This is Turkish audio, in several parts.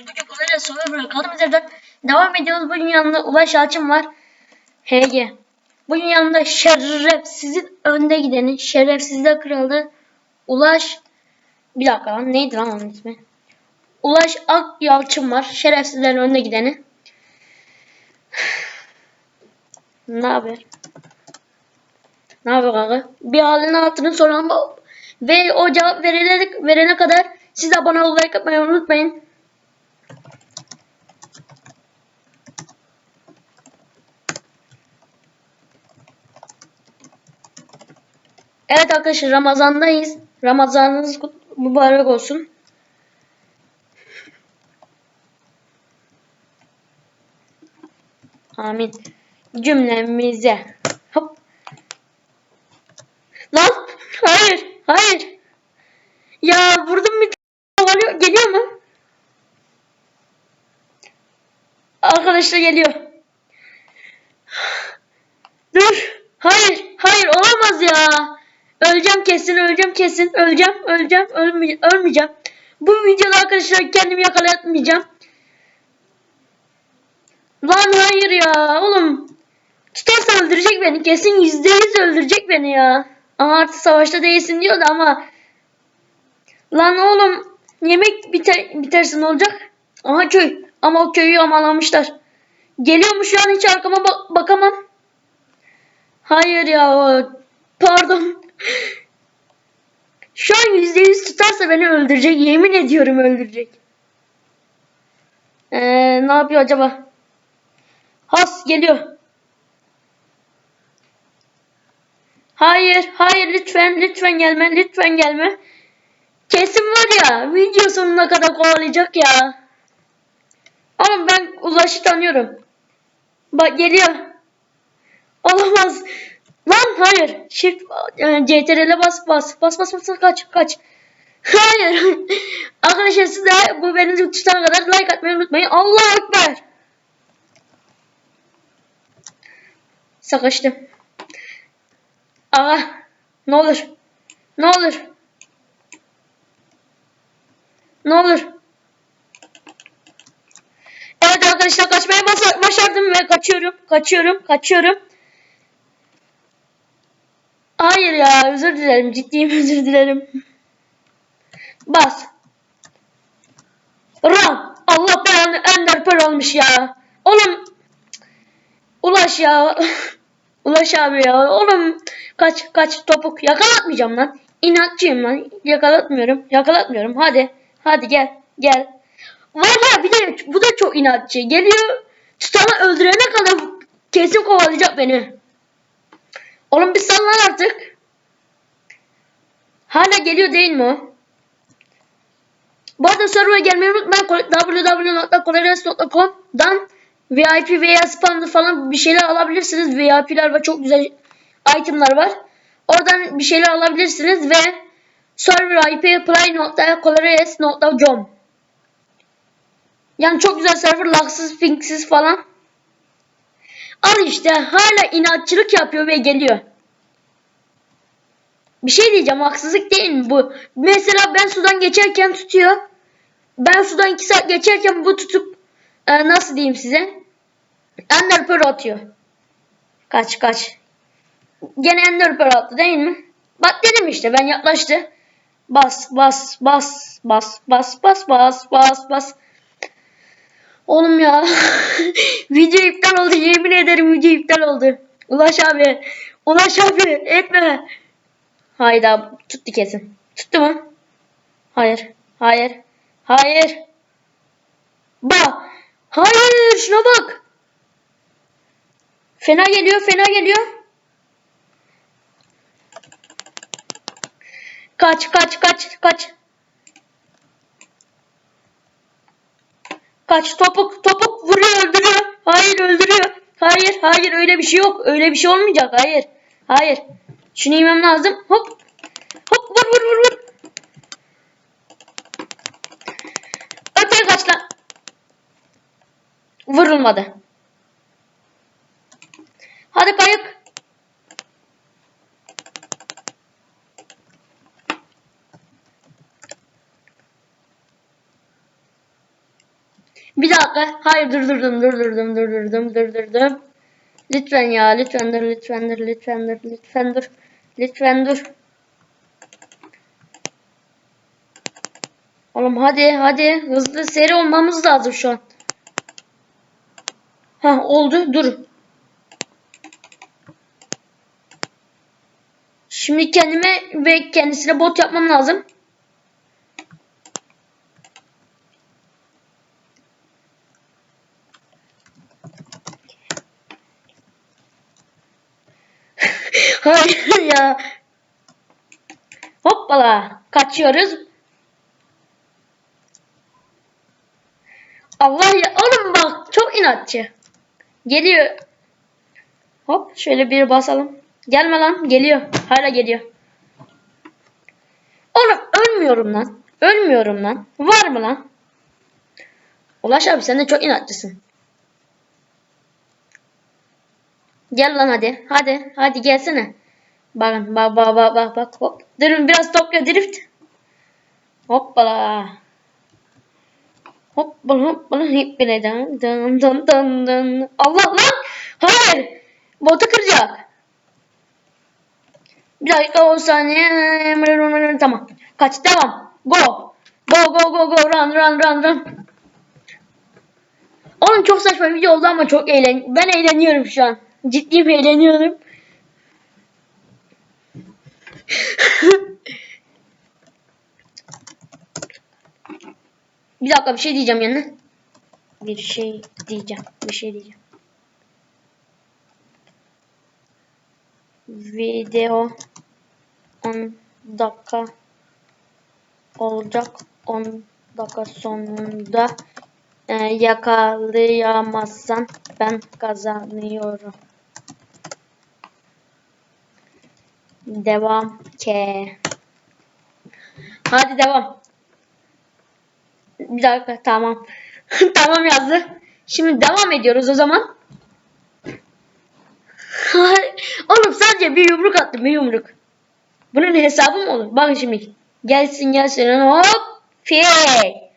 Bugün Kuzey'le Survivor kaldığımız yerden devam ediyoruz. Bugün yanında Ulaş Alçın var. HG. Bugün yanında şerefsizin önde gideni, şerefsizler kralı Ulaş... Bir dakika lan neydi lan onun ismi? Ulaş Ak Yalçın var. Şerefsizlerin önde gideni. ne haber? Ne haber kanka? Bir halini hatırını soralım. Ve o cevap verene, verene kadar siz abone olmayı unutmayın. Evet arkadaşlar Ramazan'dayız. Ramazanınız mübarek olsun. Amin. Cümlemize. Hop. Lan hayır hayır. Ya vurdum bir geliyor, geliyor mu? Arkadaşlar geliyor. Dur. Hayır. Hayır olamaz ya. Öleceğim kesin öleceğim kesin. Öleceğim öleceğim ölmeyeceğim. ölmeyeceğim. Bu videoda arkadaşlar kendimi yakalatmayacağım. Lan hayır ya oğlum. Tutarsa öldürecek beni. Kesin yüzde yüz öldürecek beni ya. Ama artık savaşta değilsin diyordu ama. Lan oğlum yemek biter, bitersin olacak. Aha köy. Ama o köyü yağmalamışlar. Geliyor mu şu an hiç arkama bak- bakamam. Hayır ya. Pardon. Şu an yüzde yüz tutarsa beni öldürecek. Yemin ediyorum öldürecek. Ee, ne yapıyor acaba? Has geliyor. Hayır, hayır lütfen, lütfen gelme, lütfen gelme. Kesin var ya, video sonuna kadar kovalayacak ya. Oğlum ben Ulaş'ı tanıyorum. Bak geliyor. Olamaz. Lan hayır. Shift e, CTRL'e bas bas. Bas bas bas kaç kaç. Hayır. Arkadaşlar siz de bu beni tutana kadar like atmayı unutmayın. Allah ekber. Sıkıştım. Aa, ne olur. Ne olur. Ne olur. Evet arkadaşlar kaçmaya başardım ve kaçıyorum. Kaçıyorum. Kaçıyorum. Hayır ya özür dilerim. Ciddiyim özür dilerim. Bas. Ram. Allah belanı ender per olmuş ya. Oğlum. Ulaş ya. Ulaş abi ya. Oğlum. Kaç kaç topuk. Yakalatmayacağım lan. İnatçıyım lan. Yakalatmıyorum. Yakalatmıyorum. Hadi. Hadi gel. Gel. Valla bir de bu da çok inatçı. Geliyor. Tutanı öldürene kadar kesin kovalayacak beni. Oğlum bir sal lan artık. Hala geliyor değil mi o? Bu arada server'a gelmeyi unutmayın. www.colores.com'dan VIP veya spamlı falan bir şeyler alabilirsiniz. VIP'ler var. Çok güzel itemlar var. Oradan bir şeyler alabilirsiniz ve server IP play.colores.com Yani çok güzel server. Lagsız, pinksiz falan. Al işte hala inatçılık yapıyor ve geliyor. Bir şey diyeceğim haksızlık değil mi bu? Mesela ben sudan geçerken tutuyor. Ben sudan 2 saat geçerken bu tutup e, nasıl diyeyim size? Ender Pearl atıyor. Kaç kaç. Gene Ender Pearl attı değil mi? Bak dedim işte ben yaklaştı. Bas bas bas bas bas bas bas bas bas. Oğlum ya. video iptal oldu. Yemin ederim video iptal oldu. Ulaş abi. Ulaş abi etme. Hayda tuttu kesin. Tuttu mu? Hayır. Hayır. Hayır. Bak. Hayır şuna bak. Fena geliyor fena geliyor. Kaç kaç kaç kaç. Kaç topuk topuk vuruyor öldürüyor. Hayır öldürüyor. Hayır hayır öyle bir şey yok. Öyle bir şey olmayacak. Hayır. Hayır. Şunu yemem lazım. Hop. Hop vur vur vur vur. Öteye kaç lan. Vurulmadı. Hadi kayık. Bir dakika. Hayır durdurdum durdurdum durdurdum durdurdum. Lütfen ya lütfen dur lütfen dur lütfen dur lütfen dur. Lütfen dur. Oğlum hadi hadi hızlı seri olmamız lazım şu an. Ha oldu dur. Şimdi kendime ve kendisine bot yapmam lazım. Hayır ya. Hoppala. Kaçıyoruz. Allah ya. Oğlum bak çok inatçı. Geliyor. Hop şöyle bir basalım. Gelme lan. Geliyor. Hala geliyor. Oğlum ölmüyorum lan. Ölmüyorum lan. Var mı lan? Ulaş abi sen de çok inatçısın. Gel lan hadi. Hadi. Hadi gelsene. Bakın bak bak bak bak bak. Hop. Durun biraz Tokyo Drift. Hoppala. Hoppala hoppala hep bile dın dın dın dın dın. Allah lan. Hayır. Botu kıracak. Bir dakika 10 saniye. Tamam. Kaç devam. Go. Go go go go run run run run. Oğlum çok saçma video oldu ama çok eğlen. Ben eğleniyorum şu an. Ciddiyim eğleniyorum. bir dakika bir şey diyeceğim yanına. Bir şey diyeceğim. Bir şey diyeceğim. Video 10 dakika olacak. 10 dakika sonunda e, yakalayamazsan ben kazanıyorum. Devam ke. Hadi devam. Bir dakika tamam. tamam yazdı. Şimdi devam ediyoruz o zaman. Oğlum sadece bir yumruk attım bir yumruk. Bunun hesabı mı olur? Bak şimdi. Gelsin gelsin hop. Fake.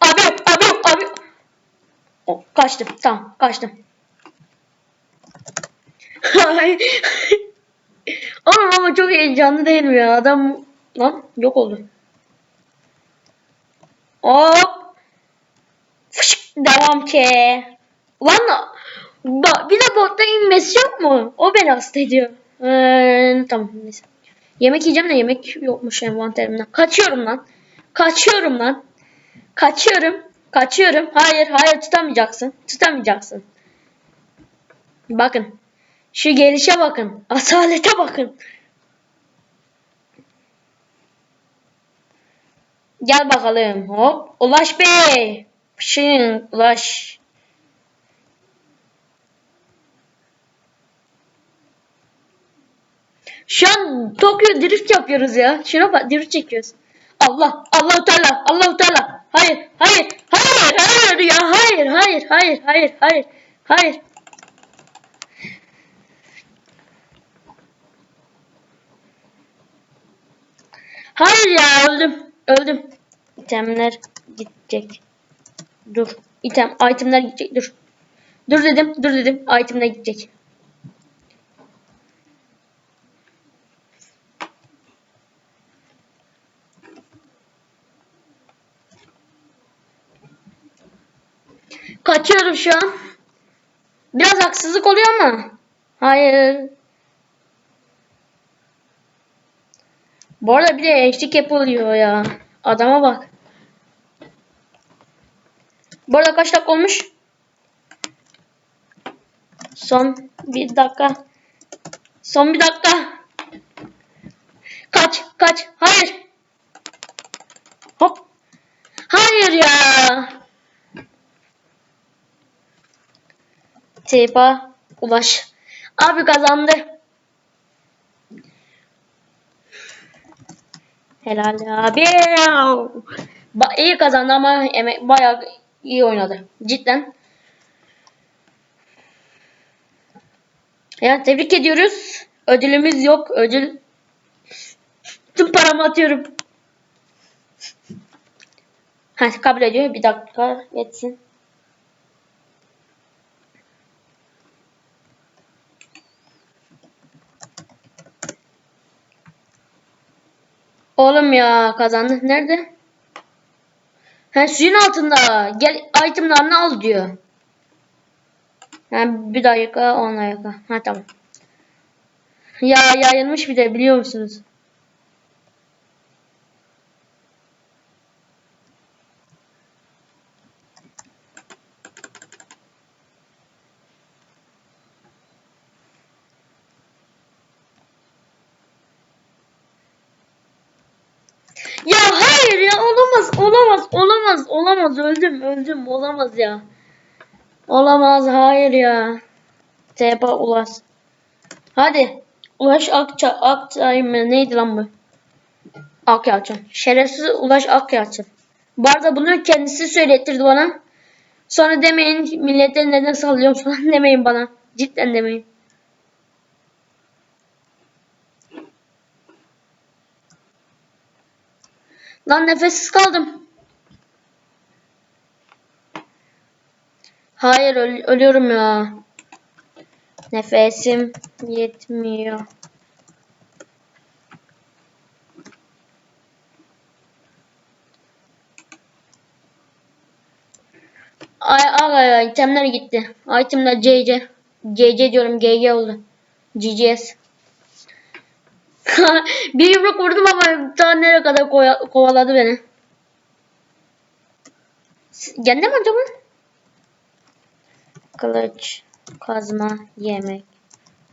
Abi abi abi. Oh, kaçtım tamam kaçtım. Oğlum ama çok heyecanlı değil mi ya? Adam lan yok oldu. Hop. Fışk, devam ki. Lan ba, bir de botta inmesi yok mu? O beni hasta ediyor. Ee, tamam neyse. Yemek yiyeceğim de yemek yokmuş envanterimden. Kaçıyorum lan. Kaçıyorum lan. Kaçıyorum. Kaçıyorum. Hayır hayır tutamayacaksın. Tutamayacaksın. Bakın. Şu gelişe bakın. Asalete bakın. Gel bakalım. Hop. Ulaş Bey. Pışın. Ulaş. Şu an Tokyo drift yapıyoruz ya. Şuna bak drift çekiyoruz. Allah. Allah Teala. Allah Teala. Hayır. Hayır. Hayır. Hayır ya. Hayır. Hayır. Hayır. Hayır. Hayır. Hayır. Hayır ya öldüm. Öldüm. İtemler gidecek. Dur. İtem, itemler gidecek. Dur. Dur dedim. Dur dedim. Itemler gidecek. Kaçıyorum şu an. Biraz haksızlık oluyor ama. Hayır. Bu arada bir de eşlik yapılıyor ya. Adama bak. Bu arada kaç dakika olmuş? Son bir dakika. Son bir dakika. Kaç, kaç. Hayır. Hop. Hayır ya. Teypa ulaş. Abi kazandı. Helal abi. Ba iyi kazandı ama emek bayağı iyi oynadı. Cidden. Ya tebrik ediyoruz. Ödülümüz yok. Ödül tüm paramı atıyorum. Ha kabul ediyor. Bir dakika geçsin. Oğlum ya kazandı. Nerede? Ha suyun altında. Gel itemlarını al diyor. Ha bir dakika on dakika. Ha tamam. Ya yayılmış bir de biliyor musunuz? Ya hayır ya olamaz olamaz olamaz olamaz öldüm öldüm olamaz ya. Olamaz hayır ya. TP ulaş. Hadi. Ulaş Akça Akçay mı neydi lan bu? Akyalçın. Şerefsiz Ulaş Akyalçın. Bu arada bunu kendisi söylettirdi bana. Sonra demeyin millete neden sallıyorum falan demeyin bana. Cidden demeyin. Lan nefessiz kaldım. Hayır öl- ölüyorum ya. Nefesim yetmiyor. Ay ay ay itemler gitti. Itemler CC. CC diyorum GG oldu. GGS. bir yumruk vurdum ama daha nereye kadar kovaladı beni. Kendi mi acaba? Kılıç, kazma, yemek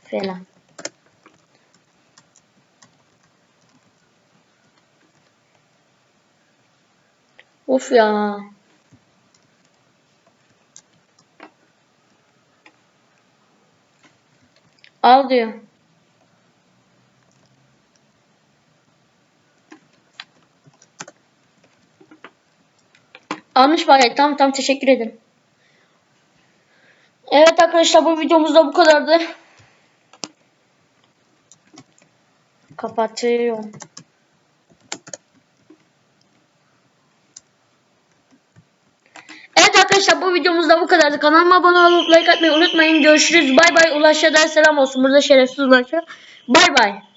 falan. Of ya. Al diyor. Almış bari. Tamam tamam teşekkür ederim. Evet arkadaşlar bu videomuz da bu kadardı. Kapatıyorum. Evet arkadaşlar bu videomuz da bu kadardı. Kanalıma abone olup like atmayı unutmayın. Görüşürüz. Bay bay. Ulaş'a da selam olsun. Burada şerefsiz Ulaş'a. Bay bay.